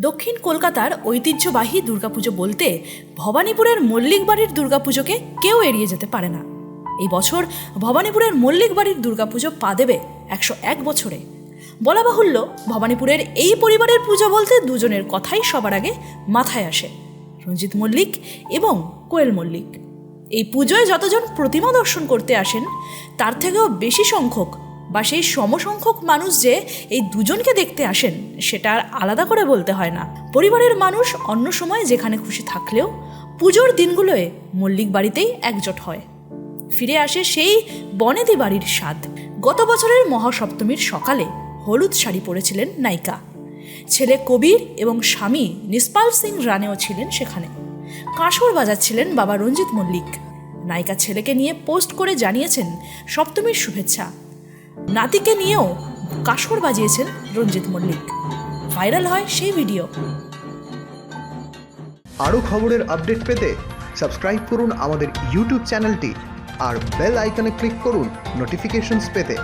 দক্ষিণ কলকাতার ঐতিহ্যবাহী দুর্গাপুজো বলতে ভবানীপুরের মল্লিক বাড়ির দুর্গাপুজোকে কেউ এড়িয়ে যেতে পারে না। এই বছর ভবানীপুরের মল্লিক বাড়ির দুর্গাপুজো পা দেবে একশো এক বছরে। বলা বাহুল্য, ভবানীপুরের এই পরিবারের পুজো বলতে দুজনের কথাই সবার আগে মাথায় আসে। রঞ্জিত মল্লিক এবং কোয়েল মল্লিক। এই পুজোয় যতজন প্রতিমা দর্শন করতে আসেন, তার থেকেও বেশি সংখ্যক বা সেই সমসংখ্যক মানুষ যে এই দুজনকে দেখতে আসেন, সেটা আর আলাদা করে বলতে হয় না। পরিবারের মানুষ অন্য সময় যেখানে খুশি থাকলেও পুজোর দিনগুলোয় মল্লিক বাড়িতেই একজোট হয়। ফিরে আসে সেই বনেদি বাড়ির স্বাদ। গত বছরের মহাসপ্তমীর সকালে হলুদ শাড়ি পরেছিলেন নায়িকা। ছেলে কবির এবং স্বামী নিষ্পাল সিং রানেও ছিলেন সেখানে। কাঁসর বাজাচ্ছিলেন বাবা রঞ্জিত মল্লিক। নায়িকা ছেলেকে নিয়ে পোস্ট করে জানিয়েছেন, সপ্তমীর শুভেচ্ছা। নাতিকে নিয়েও কাসর বাজিয়েছেন রঞ্জিত মল্লিক। ভাইরাল হয় সেই ভিডিও। আরও খবরের আপডেট পেতে সাবস্ক্রাইব করুন আমাদের ইউটিউব চ্যানেলটি আর বেল আইকনে ক্লিক করুন নোটিফিকেশনস পেতে।